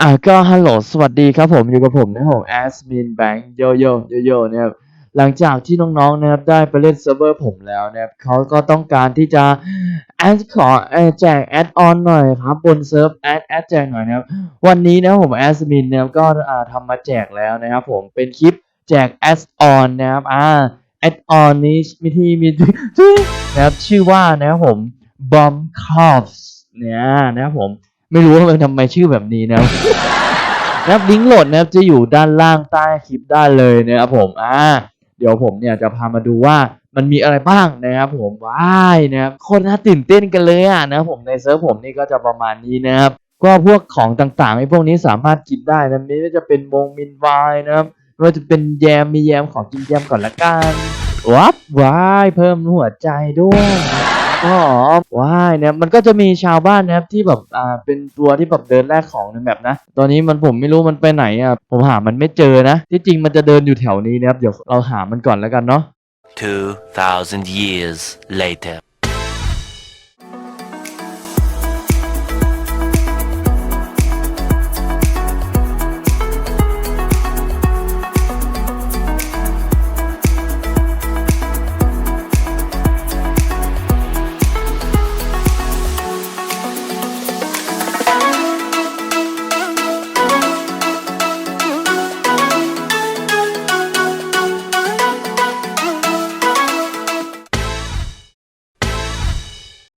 อ่าก็ฮัลโหลสวัสดีครับผมอยู่กับผมนะผมแอสมินแบงค์โยโยโยโยนะครับหลังจากที่น้องๆนะครับได้ไปเล่นเซิร์ฟเวอร์ผมแล้วนะครับเขาก็ต้องการที่จะแอดขอเอ่อแจกแอดออนหน่อยครับบนเซิร์ฟแอดแอดแจกหน่อยนะครับวันนี้นะผมแอสมินนะครับก็อ่าทำมาแจกแล้วนะครับผมเป็นคลิปแจกแอดออนนะครับอ่าแอดออนนี้มีที่มีที่นะครับชื่อว่านะครับผม Bomb c o p s เนี่ยนะครับผม ไม่รู้ว่ามันทำไมชื่อแบบนี้นะครับนะครับลิงก์โหลดนะครับจะอยู่ด้านล่างใต้คลิปได้เลยนะครับผมอ่าเดี๋ยวผมเนี่ยจะพามาดูว่ามันมีอะไรบ้างนะครับผมว้ายนะครับคตรน่าตื่นเต้นกันเลยอะนะครับผมในเซิร์ฟผมนี่ก็จะประมาณนี้นะครับก็พวกของต่างๆไอ้พวกนี้สามารถกินได้นะไม่ว่าจะเป็นมงมินไวน์นะครับไม่ว่าจะเป็นแยมมีแยมของกินแยมก่อนละกันวับวายเพิ่มหัวใจด้วย อ๋อว้ายเนี่ยมันก็จะมีชาวบ้านนะครับที่แบบอ่าเป็นตัวที่แบบเดินแลกของในแบบนะ ตอนนี้มันผมไม่รู้มันไปไหนอะผมหามันไม่เจอนะ ที่จริงมันจะเดินอยู่แถวนี้นะครับเดี๋ยวเราหามันก่อนแล้วกันเนาะ2,000 years later.